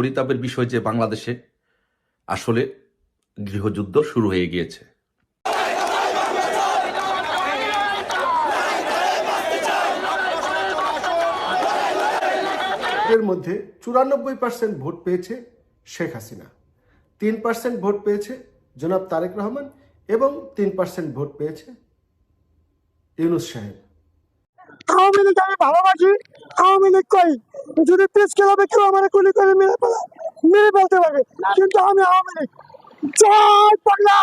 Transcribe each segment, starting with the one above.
পরিতাপের বিষয় যে বাংলাদেশে আসলে গৃহযুদ্ধ শুরু হয়ে গিয়েছে। এর মধ্যে চুরানব্বই পার্সেন্ট ভোট পেয়েছে শেখ হাসিনা, তিন পার্সেন্ট ভোট পেয়েছে জনাব তারেক রহমান এবং তিন পার্সেন্ট ভোট পেয়েছে ইউনুস সাহেব। আওয়ামী লীগ আমি ভালোবাসি আওয়ামী লীগ করি। যদি কেউ আমার গুলি করে মেরে ফেলা মেরে ফেলতে পারে কিন্তু আমি আওয়ামী লীগ। জয় বাংলা!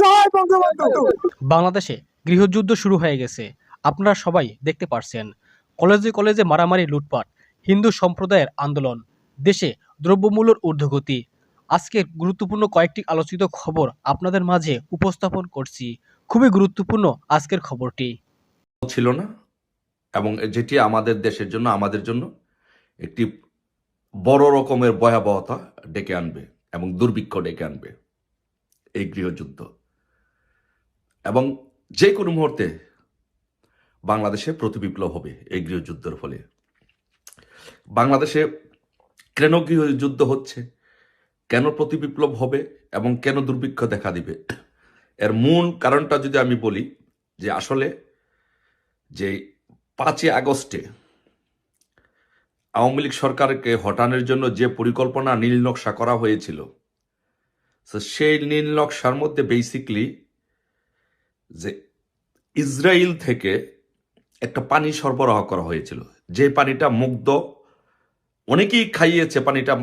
জয় বঙ্গবন্ধু! বাংলাদেশে গৃহযুদ্ধ শুরু হয়ে গেছে। আপনারা সবাই দেখতে পারছেন। কলেজে কলেজে মারামারি লুটপাট হিন্দু সম্প্রদায়ের আন্দোলন দেশে দ্রব্যমূল্যের ঊর্ধ্বগতি। আজকের গুরুত্বপূর্ণ কয়েকটি আলোচিত খবর আপনাদের মাঝে উপস্থাপন করছি। খুবই গুরুত্বপূর্ণ আজকের খবরটি। ছিল না। এবং যেটি আমাদের দেশের জন্য, আমাদের জন্য একটি বড় রকমের ভয়াবহতা ডেকে আনবে এবং দুর্ভিক্ষ ডেকে আনবে এই গৃহযুদ্ধ। এবং যে কোনো মুহূর্তে বাংলাদেশে প্রতিবিপ্লব হবে এই গৃহযুদ্ধের ফলে। বাংলাদেশে কেন গৃহযুদ্ধ হচ্ছে, কেন প্রতিবিপ্লব হবে এবং কেন দুর্ভিক্ষ দেখা দিবে? এর মূল কারণটা যদি আমি বলি যে আসলে যে পাঁচই আগস্টে আওয়ামী লীগ সরকারকে হটানোর জন্য যে পরিকল্পনা নীল নকশা করা হয়েছিল সেই নীল নকশার মধ্যে বেসিকলি যে ইসরায়েল থেকে একটা পানি সরবরাহ করা হয়েছিল। যে পানিটা মুগ্ধ, অনেকেই খাইয়েছে পানিটা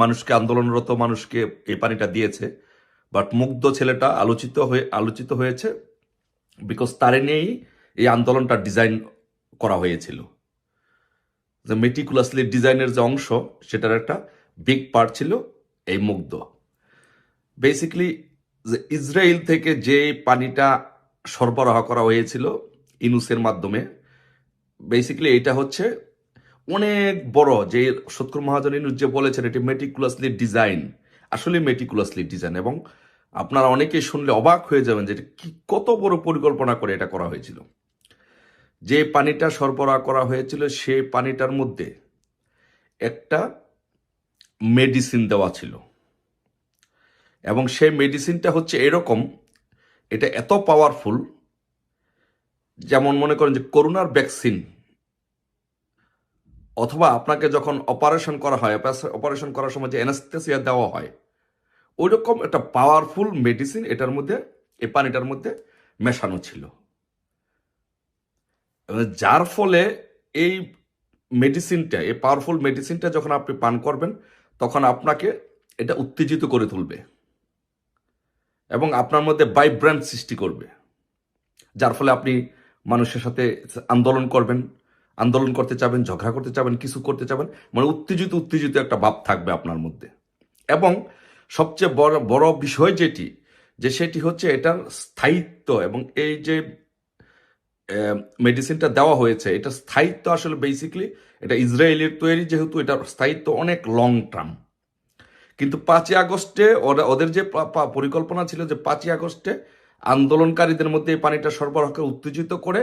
মানুষকে, আন্দোলনরত মানুষকে এই পানিটা দিয়েছে বাট মুগ্ধ ছেলেটা আলোচিত হয়ে, আলোচিত হয়েছে বিকজ তারে নিয়েই এই আন্দোলনটা ডিজাইন করা হয়েছিল। যে মেটিকুলাসলি ডিজাইনের যে অংশ, সেটার একটা বিগ পার্ট ছিল এই মুগ্ধ। বেসিক্যালি যে ইসরায়েল থেকে যে পানিটা সরবরাহ করা হয়েছিল ইনুসের মাধ্যমে বেসিক্যালি এটা হচ্ছে অনেক বড়, যে সত্তর মহাজন ইনুস যে বলেছেন, এটি মেটিকুলাসলি ডিজাইন আসলে মেটিকুলাসলি ডিজাইন এবং আপনারা অনেকেই শুনলে অবাক হয়ে যাবেন যে এটা কি কত বড় পরিকল্পনা করে এটা করা হয়েছিল। যে পানিটা সরবরাহ করা হয়েছিল সেই পানিটার মধ্যে একটা মেডিসিন দেওয়া ছিল। এবং সেই মেডিসিনটা হচ্ছে এরকম, এটা এত পাওয়ারফুল যেমন মনে করেন যে করোনার ভ্যাকসিন অথবা আপনাকে যখন অপারেশন করা হয় অপারেশন করার সময় যে অ্যানাস্থেসিয়া দেওয়া হয় ওই রকম একটা পাওয়ারফুল মেডিসিন এটার মধ্যে, এই পানিটার মধ্যে মেশানো ছিল। যার ফলে এই মেডিসিনটা এই পাওয়ারফুল মেডিসিনটা যখন আপনি পান করবেন, তখন আপনাকে এটা উত্তেজিত করে তুলবে এবং আপনার মধ্যে ভাইব্রেন্ট সৃষ্টি করবে। যার ফলে আপনি মানুষের সাথে আন্দোলন করবেন, আন্দোলন করতে চাবেন, ঝগড়া করতে চাবেন, কিছু করতে চাবেন মানে উত্তেজিত উত্তেজিত একটা ভাব থাকবে আপনার মধ্যে। এবং সবচেয়ে বড় বড় বিষয় যেটি, যে সেটি হচ্ছে এটার স্থায়িত্ব এবং এই যে মেডিসিনটা দেওয়া হয়েছে। এটা স্থায়িত্ব আসলে বেসিকলি এটা ইসরায়েলের তৈরি, যেহেতু এটা স্থায়িত্ব অনেক লং টার্ম কিন্তু পাঁচই আগস্টে ওরা ওদের যে পরিকল্পনা ছিল যে পাঁচই আগস্টে আন্দোলনকারীদের মধ্যে এই পানিটা সরবরাহকে উত্তেজিত করে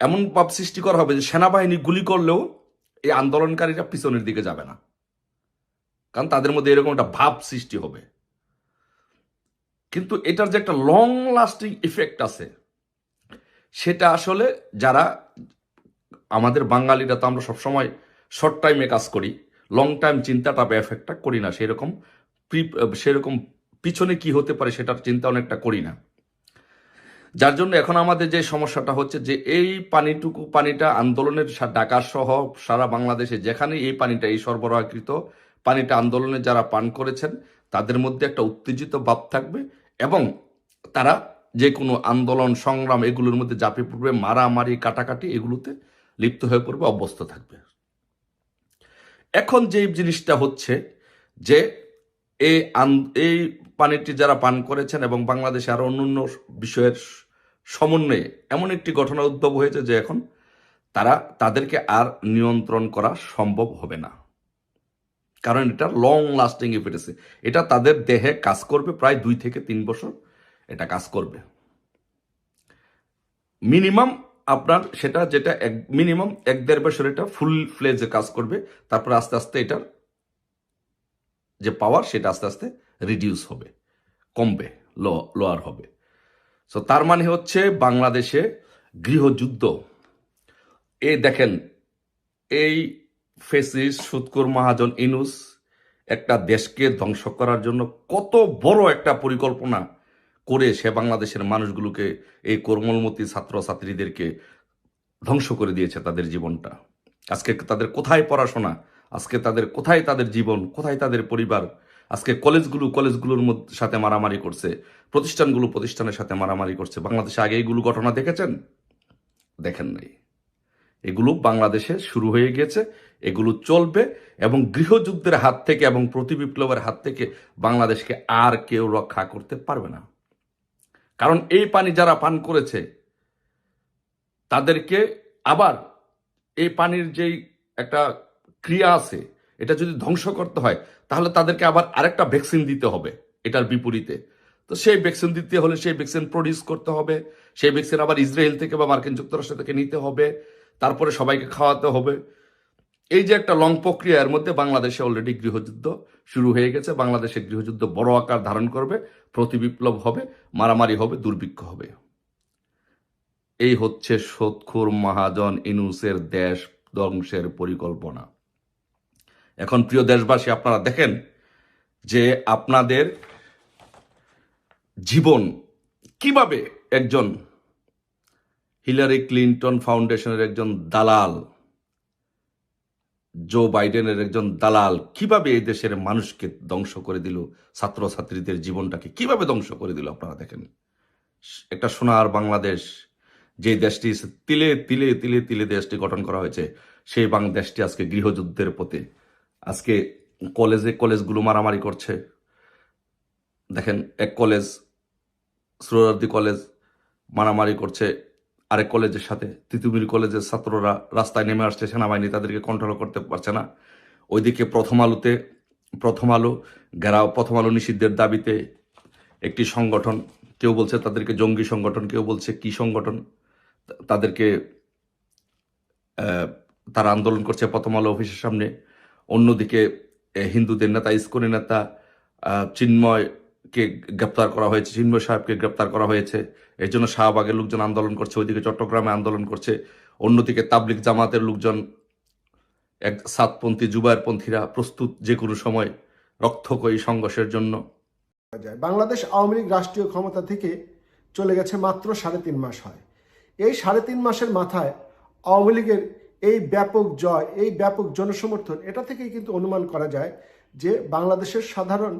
এমন পাপ সৃষ্টি করা হবে যে সেনাবাহিনী গুলি করলেও এই আন্দোলনকারীরা পিছনের দিকে যাবে না। কারণ তাদের মধ্যে এরকম একটা ভাব সৃষ্টি হবে। কিন্তু এটার যে একটা লং লাস্টিং ইফেক্ট আছে সেটা আসলে যারা আমাদের বাঙালিরা তো আমরা সবসময় শর্ট টাইমে কাজ করি লং টাইম চিন্তাটা বা এফেক্টটা করি না, সেরকম প্রি- সেরকম পিছনে কি হতে পারে সেটার চিন্তা অনেকটা করি না। যার জন্য এখন আমাদের যে সমস্যাটা হচ্ছে যে এই পানিটুকু পানিটা আন্দোলনের ঢাকা সহ সারা বাংলাদেশে যেখানে এই পানিটা, এই সরবরাহকৃত পানিটা আন্দোলনে যারা পান করেছেন, তাদের মধ্যে একটা উত্তেজিত ভাব থাকবে এবং তারা যে কোনো আন্দোলন, সংগ্রাম, এগুলোর মধ্যে চাপে পড়বে, মারামারি, কাটাকাটি এগুলোতে লিপ্ত হয়ে পড়বে, অভ্যস্ত থাকবে। এখন যে জিনিসটা হচ্ছে যে এই এই পানিটি যারা পান করেছেন এবং বাংলাদেশে আরও অন্যান্য বিষয়ের সমন্বয়ে এমন একটি ঘটনা উদ্ভব হয়েছে যে এখন তারা তাদেরকে আর নিয়ন্ত্রণ করা সম্ভব হবে না। কারণ এটা লং লাস্টিং ইফেক্ট আছে। এটা তাদের দেহে কাজ করবে প্রায় দুই থেকে তিন বছর এটা কাজ করবে। মিনিমাম আপনার সেটা যেটা এক, মিনিমাম এক দেড় বছর এটা ফুল ফ্লেজে কাজ করবে, তারপর আস্তে আস্তে এটার যে পাওয়ার সেটা আস্তে আস্তে রিডিউস হবে, কমবে লো লোয়ার হবে। সো তার মানে হচ্ছে বাংলাদেশে গৃহযুদ্ধ। এ দেখেন, এই ফেসিস, সুৎকুর, মহাজন ইনুস একটা দেশকে ধ্বংস করার জন্য কত বড় একটা পরিকল্পনা করে সে বাংলাদেশের মানুষগুলোকে এই কোমলমতি ছাত্রছাত্রীদেরকে ধ্বংস করে দিয়েছে তাদের জীবনটা। আজকে তাদের কোথায় পড়াশোনা? আজকে তাদের কোথায় তাদের জীবন? কোথায় তাদের পরিবার? আজকে কলেজগুলো কলেজগুলোর সাথে মারামারি করছে, প্রতিষ্ঠানগুলো প্রতিষ্ঠানের সাথে মারামারি করছে। বাংলাদেশে আগে এইগুলো ঘটনা দেখেছেন? দেখেন নাই। এগুলো বাংলাদেশে শুরু হয়ে গেছে, এগুলো চলবে এবং গৃহযুদ্ধের হাত থেকে এবং প্রতি বিপ্লবের হাত থেকে বাংলাদেশকে আর কেউ রক্ষা করতে পারবে না। কারণ এই পানি যারা পান করেছে, তাদেরকে আবার এই পানির যেই একটা ক্রিয়া আছে, এটা যদি ধ্বংস করতে হয়, তাহলে তাদেরকে আবার আরেকটা ভ্যাকসিন দিতে হবে এটার বিপরীতে। তো সেই ভ্যাকসিন দিতে হলে সেই ভ্যাকসিন প্রডিউস করতে হবে, সেই ভ্যাকসিন আবার ইসরায়েল থেকে বা মার্কিন যুক্তরাষ্ট্র থেকে নিতে হবে, তারপরে সবাইকে খাওয়াতে হবে। এই যে একটা লং প্রক্রিয়া, এর মধ্যে বাংলাদেশে অলরেডি গৃহযুদ্ধ শুরু হয়ে গেছে। বাংলাদেশে গৃহযুদ্ধ বড় আকার ধারণ করবে, প্রতি বিপ্লব হবে, মারামারি হবে, দুর্ভিক্ষ হবে। এই হচ্ছে সৎখুর মহাজন ইনুসের দেশ ধ্বংসের পরিকল্পনা। এখন প্রিয় দেশবাসী, আপনারা দেখেন যে আপনাদের জীবন কীভাবে একজন হিলারি ক্লিন্টন ফাউন্ডেশনের একজন দালাল জো বাইডেনের একজন দালাল কীভাবে এই দেশের মানুষকে ধ্বংস করে দিল, ছাত্রছাত্রীদের জীবনটাকে কীভাবে ধ্বংস করে দিল আপনারা দেখেন। একটা সোনার বাংলাদেশ, যে দেশটি তিলে তিলে তিলে তিলে দেশটি গঠন করা হয়েছে, সেই বাংলাদেশটি আজকে গৃহযুদ্ধের পথে। আজকে কলেজে কলেজগুলো মারামারি করছে। দেখেন, এক কলেজ সুরার্দি কলেজ মারামারি করছে। আরেক কলেজের সাথে। তিতুমির কলেজের ছাত্ররা রাস্তায় নেমে আসছে সেনাবাহিনী তাদেরকে কন্ট্রোল করতে পারছে না। ওইদিকে প্রথম আলোতে প্রথম আলো ঘেরাও প্রথম আলো নিষিদ্ধের দাবিতে একটি সংগঠন কেউ বলছে তাদেরকে জঙ্গি সংগঠন কেউ বলছে কি সংগঠন তাদেরকে তারা আন্দোলন করছে প্রথম আলো অফিসের সামনে। অন্যদিকে হিন্দুদের নেতা ইস্কনের নেতা আহ, চিন্ময়কে গ্রেপ্তার করা হয়েছে চিন্ময় সাহেবকে গ্রেপ্তার করা হয়েছে। এর জন্য শাহবাগের লোকজন আন্দোলন করছে, ওইদিকে চট্টগ্রামে আন্দোলন করছে। অন্যদিকে তাবলিক জামাতের লোকজন, এক সাতপন্থী জুবায়েরপন্থীরা প্রস্তুত যে কোনো সময় রক্তকয়ী সংঘর্ষের জন্য। বাংলাদেশ আওয়ামী লীগ রাষ্ট্রীয় ক্ষমতা থেকে চলে গেছে মাত্র সাড়ে তিন মাস হয়। এই সাড়ে তিন মাসের মাথায় আওয়ামী লীগের এই ব্যাপক জয়, এই ব্যাপক জনসমর্থন, এটা থেকেই কিন্তু অনুমান করা যায় যে বাংলাদেশের সাধারণ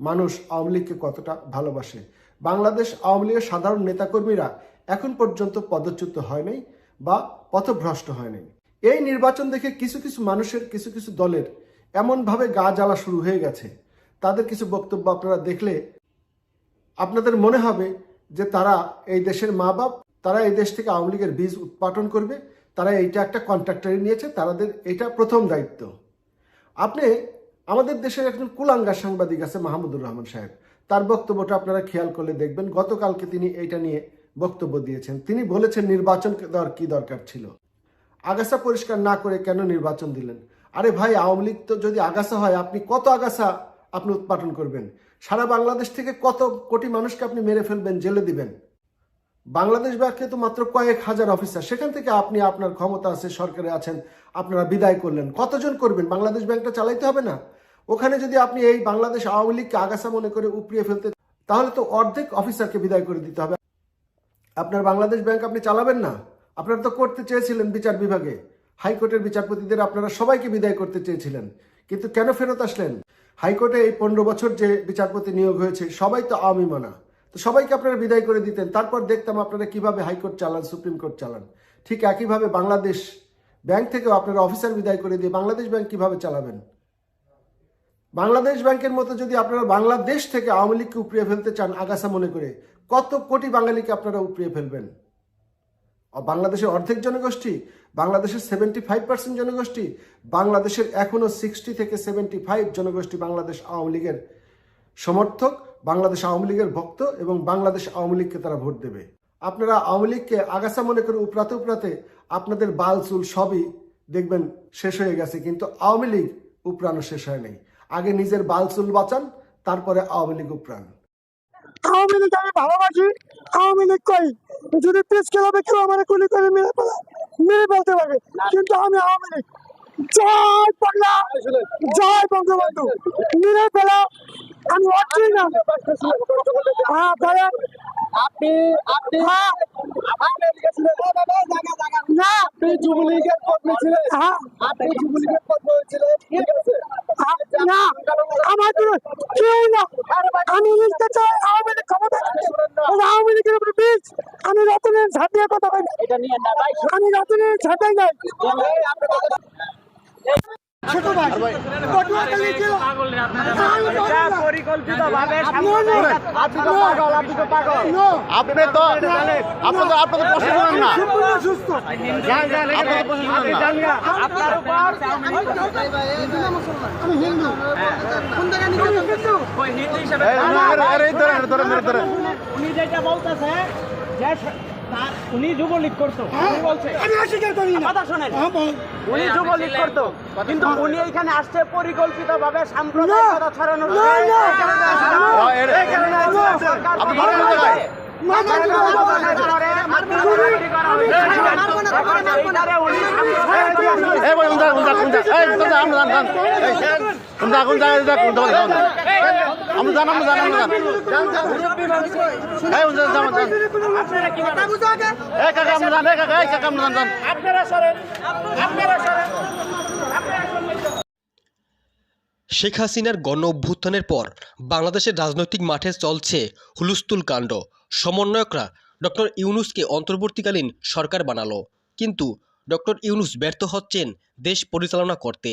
মানুষ আওয়ামী লীগকে কতটা ভালোবাসে। বাংলাদেশ আওয়ামী লীগের সাধারণ নেতাকর্মীরা এখন পর্যন্ত পদচ্যুত হয় নাই বা পথভ্রষ্ট হয় নাই। এই নির্বাচন দেখে কিছু কিছু মানুষের, কিছু কিছু দলের এমনভাবে গা জ্বালা শুরু হয়ে গেছে। তাদের কিছু বক্তব্য আপনারা দেখলে আপনাদের মনে হবে যে তারা এই দেশের মা বাপ, তারা এই দেশ থেকে আওয়ামী লীগের বীজ উৎপাদন করবে, তারা এইটা একটা কন্ট্রাক্টারি নিয়েছে তাদের এটা প্রথম দায়িত্ব। আপনি আমাদের দেশের একজন কুলাঙ্গার সাংবাদিক আছে মাহমুদুর রহমান সাহেব। তার বক্তব্যটা আপনারা খেয়াল করলে দেখবেন, গতকালকে তিনি এটা নিয়ে বক্তব্য দিয়েছেন। তিনি বলেছেন, নির্বাচন কি দরকার ছিল? আগাছা পরিষ্কার না করে কেন নির্বাচন দিলেন? আরে ভাই, আওয়ামী লীগ তো যদি আগাছা হয়, আপনি কত আগাছা আপনি উৎপাদন করবেন? সারা বাংলাদেশ থেকে কত কোটি মানুষকে আপনি মেরে ফেলবেন, জেলে দিবেন? বাংলাদেশ ব্যাংকে তো মাত্র কয়েক হাজার অফিসার। সেখান থেকে আপনি আপনার ক্ষমতা আছে, সরকারে আছেন, আপনারা বিদায় করলেন। কতজন করবেন? বাংলাদেশ ব্যাংকটা চালাইতে হবে না? ওখানে যদি আপনি এই বাংলাদেশ আওয়ামী লীগকে আগাছা মনে করে উপড়িয়ে ফেলতে তাহলে তো অর্ধেক অফিসারকে বিদায় করে দিতে হবে। আপনার বাংলাদেশ ব্যাংক আপনি চালাবেন না। আপনারা তো করতে চেয়েছিলেন বিচার বিভাগে। হাইকোর্টের বিচারপতিদের আপনারা সবাইকে বিদায় করতে চেয়েছিলেন। কিন্তু কেন ফেরত আসলেন? হাইকোর্টে এই পনেরো বছর যে বিচারপতি নিয়োগ হয়েছে, সবাই তো আওয়ামী মানা। তো সবাইকে আপনারা বিদায় করে দিতেন। তারপর দেখতাম আপনারা কীভাবে হাইকোর্ট চালান, সুপ্রিম কোর্ট চালান। ঠিক একইভাবে বাংলাদেশ ব্যাংক থেকেও আপনারা অফিসার বিদায় করে দিয়ে বাংলাদেশ ব্যাংক কীভাবে চালাবেন? বাংলাদেশ ব্যাংকের মতো যদি আপনারা বাংলাদেশ থেকে আওয়ামী লীগকে উপড়িয়ে ফেলতে চান, আগাছা মনে করে, কত কোটি বাঙালিকে আপনারা উপড়িয়ে ফেলবেন? বাংলাদেশের অর্ধেক জনগোষ্ঠী, বাংলাদেশের সেভেন্টি ফাইভ পার্সেন্ট জনগোষ্ঠী, বাংলাদেশের এখনও সিক্সটি থেকে সেভেন্টি ফাইভ জনগোষ্ঠী বাংলাদেশ আওয়ামী লীগের সমর্থক, বাংলাদেশ আওয়ামী লীগের ভক্ত এবং বাংলাদেশ আওয়ামী লীগকে তারা ভোট দেবে। আপনারা আওয়ামী লীগকে আগাছা মনে করে উপরাতে উপরাতে আপনাদের বাল চুল সবই দেখবেন শেষ হয়ে গেছে, কিন্তু আওয়ামী লীগ উপরানো শেষ হয় নাই। আগে নিজের বালচুল বাঁচান তারপরে আওয়ামী লীগ প্রাণ। আওয়ামী লীগ আমি ভালোবাসি আওয়ামী লীগ কই যদি পিস খেলাবে কেউ আমার গুলি করে মেরে ফেলা মেরে ফেলতে পারে। কিন্তু আমি আওয়ামী লীগ। জয় বাংলা জয় বঙ্গবন্ধু। মেরে ফেলা আমি অর্থই না। হ্যাঁ বলেন আপনি আপনি না আপনি যুবলীগের কর্মী ছিলেন। হ্যাঁ। আপনি যুবলীগের কর্মী ছিলেন। ঠিক আছে। না আমার কেউ না। আমি লিখতে চাই আওয়ামী লীগ ক্ষমতা আওয়ামী লীগের উপরে বীজ। আমি রতনের ঝাঁটিয়ে কথা বলি। আমি রতনের ঝাঁটাই নাই। ছোট ভাই পটুয়াখালী ছিল পরিকল্পিত আপনি তো পাগল আপনি তো পাগল। আপনি তো আপনি তো আপনি তো প্রশ্ন করেন না সম্পূর্ণ সুস্থ। আপনি তো প্রশ্ন করেন না। আপনার উপর আমি হিন্দু। কোন জায়গায় হিন্দু এই, এই, ধরেন, ধরেন, ধরেন। উনি যেটা বলতেছে যে উনি যুবলীগ করতো উনি বলছে আমি অস্বীকার করি না কথা শোনেন হ্যাঁ উনি যুবলীগ করতো কিন্তু উনি এখানে আসছে পরিকল্পিত ভাবে সাম্প্রদায়িকতা ছড়ানোর এই কোন জায়গায়? এই, আমরা। এই, যান। এই, উনজা, যান, যান। এই, কাকা, আমরা এই, কাকা, এই, কাকা, আমরা। আপনারা সরেন আপনারা সরেন শেখ হাসিনার গণ অভ্যুত্থানের পর বাংলাদেশের রাজনৈতিক মাঠে চলছে হুলুস্থুল কাণ্ড সমন্বয়করা ডক্টর ইউনুসকে অন্তর্বর্তীকালীন সরকার বানালো কিন্তু ডক্টর ইউনুস ব্যর্থ হচ্ছেন দেশ পরিচালনা করতে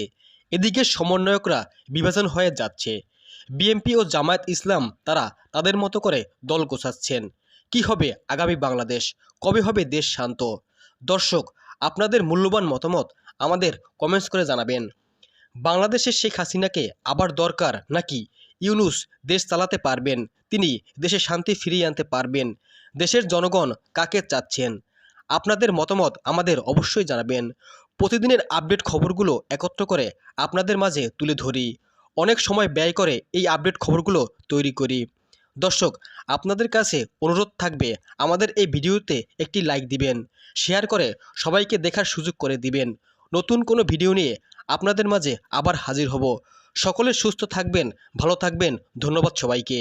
এদিকে সমন্বয়করা বিভাজন হয়ে যাচ্ছে বিএনপি ও জামায়াত ইসলাম তারা তাদের মতো করে দল গোছাচ্ছেন। কি হবে আগামী বাংলাদেশ? কবে হবে দেশ শান্ত? দর্শক, আপনাদের মূল্যবান মতামত আমাদের কমেন্টস করে জানাবেন। বাংলাদেশের শেখ হাসিনাকে আবার দরকার নাকি ইউনুস দেশ চালাতে পারবেন? তিনি দেশে শান্তি ফিরিয়ে আনতে পারবেন। দেশের জনগণ কাকে চাচ্ছেন? আপনাদের মতামত আমাদের অবশ্যই জানাবেন। প্রতিদিনের আপডেট খবরগুলো একত্র করে আপনাদের মাঝে তুলে ধরি। অনেক সময় ব্যয় করে এই আপডেট খবরগুলো তৈরি করি। দর্শক, আপনাদের কাছে অনুরোধ থাকবে আমাদের এই ভিডিওতে একটি লাইক দিবেন শেয়ার করে সবাইকে দেখার সুযোগ করে দিবেন। নতুন কোনো ভিডিও নিয়ে আপনাদের মাঝে আবার হাজির হব। সকলে সুস্থ থাকবেন, ভালো থাকবেন। ধন্যবাদ সবাইকে।